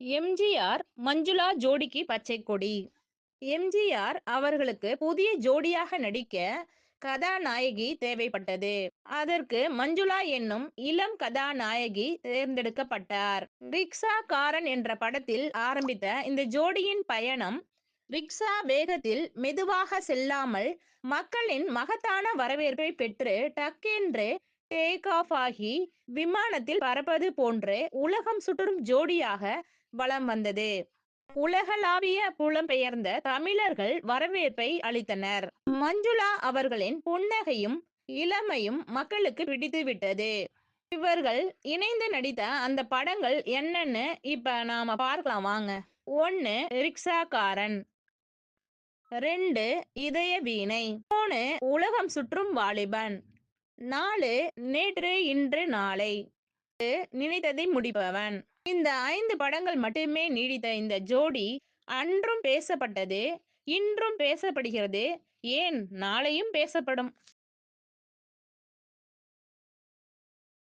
எம்ஜிஆர் மஞ்சுளா ஜோடிக்கு பச்சை கொடி. எம்ஜிஆர் அவர்களுக்கு புதிய ஜோடியாக நடிக்க கதாநாயகி தேவைப்பட்டது. அதற்கு மஞ்சுளா என்னும் இளம் கதாநாயகி தேர்ந்தெடுக்கப்பட்டார். ரிக்ஷாக்காரன் என்ற படத்தில் ஆரம்பித்த இந்த ஜோடியின் பயணம் ரிக்ஷா வேகத்தில் மெதுவாக செல்லாமல் மக்களின் மகத்தான வரவேற்பை பெற்று டக்கென்று டேக் ஆஃப் ஆகி விமானத்தில் பறப்பது போன்று உலகம் சுற்றும் ஜோடியாக வலம் வந்தது. உலகளாவிய புலம்பெயர்ந்த தமிழர்கள் வரவேற்பை அளித்தனர். மஞ்சுளா அவர்களின் புன்னகையும் இளமையும் மக்களுக்கு பிடித்துவிட்டது இவர்கள் இணைந்து நடித்த அந்த படங்கள் என்னன்னு இப்ப நாம பார்க்கலாம் வாங்க. ஒன்னு ரிக்ஷாக்காரன். ரெண்டு இதய வீணை மூணு உலகம் சுற்றும் வாலிபன். நாலு நேற்று இன்று நாளை. நினைத்ததை முடிப்பவன். இந்த ஐந்து படங்கள் மட்டுமே நீடித்த இந்த ஜோடி அன்றும் பேசப்பட்டது இன்றும் பேசப்படுகிறது. ஏன்? நாளையும் பேசப்படும்.